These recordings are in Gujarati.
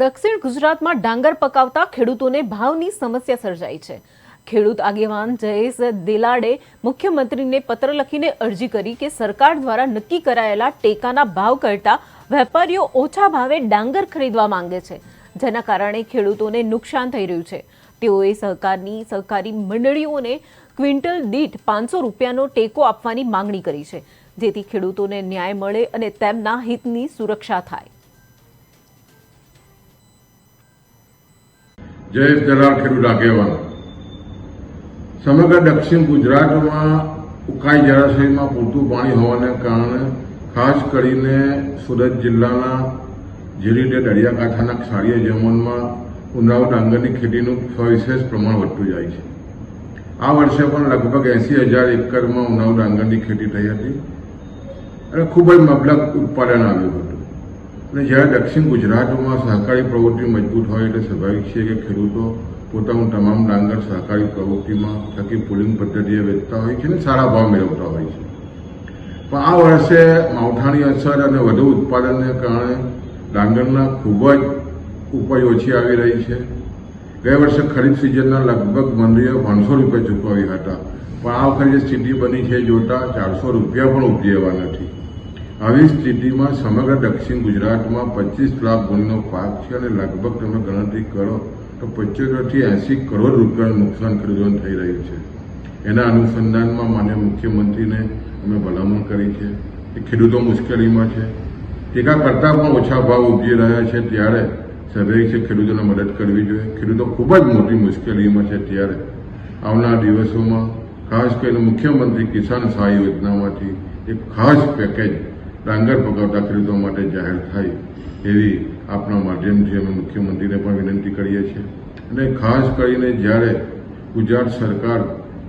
દક્ષિણ ગુજરાતમાં ડાંગર પકાવતા ખેડૂતોને ભાવની સમસ્યા સર્જાઈ છે. ખેડૂત આગેવાન જયેશ દેલાડે મુખ્યમંત્રીને પત્ર લખીને અરજી કરી કે સરકાર દ્વારા નક્કી કરાયેલા ટેકાના ભાવ કરતા વેપારીઓ ઓછા ભાવે ડાંગર ખરીદવા માંગે છે, જેના કારણે ખેડૂતોને નુકસાન થઈ રહ્યું છે. તેઓએ સહકારની સહકારી મંડળીઓને ક્વિન્ટલ દીઠ પાંચસો રૂપિયાનો ટેકો આપવાની માંગણી કરી છે, જેથી ખેડૂતોને ન્યાય મળે અને તેમના હિતની સુરક્ષા થાય. જયેશ દલાલ ખેડૂત આગેવાન. સમગ્ર દક્ષિણ ગુજરાતમાં ઉકાઈ જળાશયમાં પૂરતું પાણી હોવાને કારણે ખાસ કરીને સુરત જિલ્લાના જે રીતે દરિયાકાંઠાના ક્ષારીય જમનમાં ઉનાવ ડાંગરની ખેતીનું સવિશેષ પ્રમાણ વધતું જાય છે. આ વર્ષે પણ લગભગ એંસી હજાર એકરમાં ઉનાવ ડાંગરની ખેતી થઈ હતી. અને ખૂબ જ મબલક ઉત્પાદન આવ્યું હતું. અને જ્યારે દક્ષિણ ગુજરાતમાં સહકારી પ્રવૃત્તિ મજબૂત હોય એટલે સ્વાભાવિક છે કે ખેડૂતો પોતાનું તમામ ડાંગર સહકારી પ્રવૃત્તિમાં થકી પુલિંગ પદ્ધતિએ વેચતા હોય છે અને સારા ભાવ મેળવતા હોય છે. પણ આ વર્ષે માવઠાની અસર અને વધુ ઉત્પાદનને કારણે ડાંગરના ખૂબ જ ઉપજ ઓછી આવી રહી છે. ગયા વર્ષે ખરીફ સિઝનના લગભગ મંદિરે પાંચસો રૂપિયા ચૂકવ્યા હતા. પણ આ વખતે જે સ્થિતિ બની છે જોતા ચારસો રૂપિયા પણ ઉપજી એવા નથી. આવી સ્થિતિમાં સમગ્ર દક્ષિણ ગુજરાતમાં પચીસ લાખ ગુણીનો પાક છે અને લગભગ તમે ગણતરી કરો તો પંચોતેરથી એંસી કરોડ રૂપિયાનું નુકસાન ખેડૂતોને થઈ રહ્યું છે. એના અનુસંધાનમાં માન્ય મુખ્યમંત્રીને અમે ભલામણ કરી છે કે ખેડૂતો મુશ્કેલીમાં છે. ટેકા કરતાં પણ ઓછા ભાવ ઉપજી રહ્યા છે ત્યારે સ્વાભાવિક છે ખેડૂતોને મદદ કરવી જોઈએ. ખેડૂતો ખૂબ જ મોટી મુશ્કેલીમાં છે ત્યારે. આવનાર દિવસોમાં ખાસ કરીને મુખ્યમંત્રી કિસાન સહાય યોજનામાંથી એક ખાસ પેકેજ ડાંગર પકાવતા ખેડૂતો માટે જાહેર થાય એવી આપણા માધ્યમથી અમે મુખ્યમંત્રીને પણ વિનંતી કરીએ છીએ. અને ખાસ કરીને જ્યારે ગુજરાત સરકાર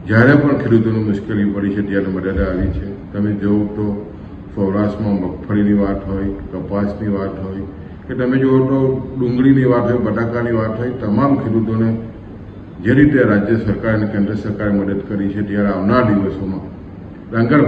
જ્યારે પણ ખેડૂતોને મુશ્કેલી પડી છે ત્યારે મર્યાદા આવી છે. તમે જુઓ તો સૌરાષ્ટ્રમાં મગફળીની વાત હોય, કપાસની વાત હોય, કે તમે જુઓ તો ડુંગળીની વાત હોય, બટાકાની વાત હોય, તમામ ખેડૂતોને જે રીતે રાજ્ય સરકાર અને કેન્દ્ર સરકારે મદદ કરી છે ત્યારે આવનાર દિવસોમાં ડાંગર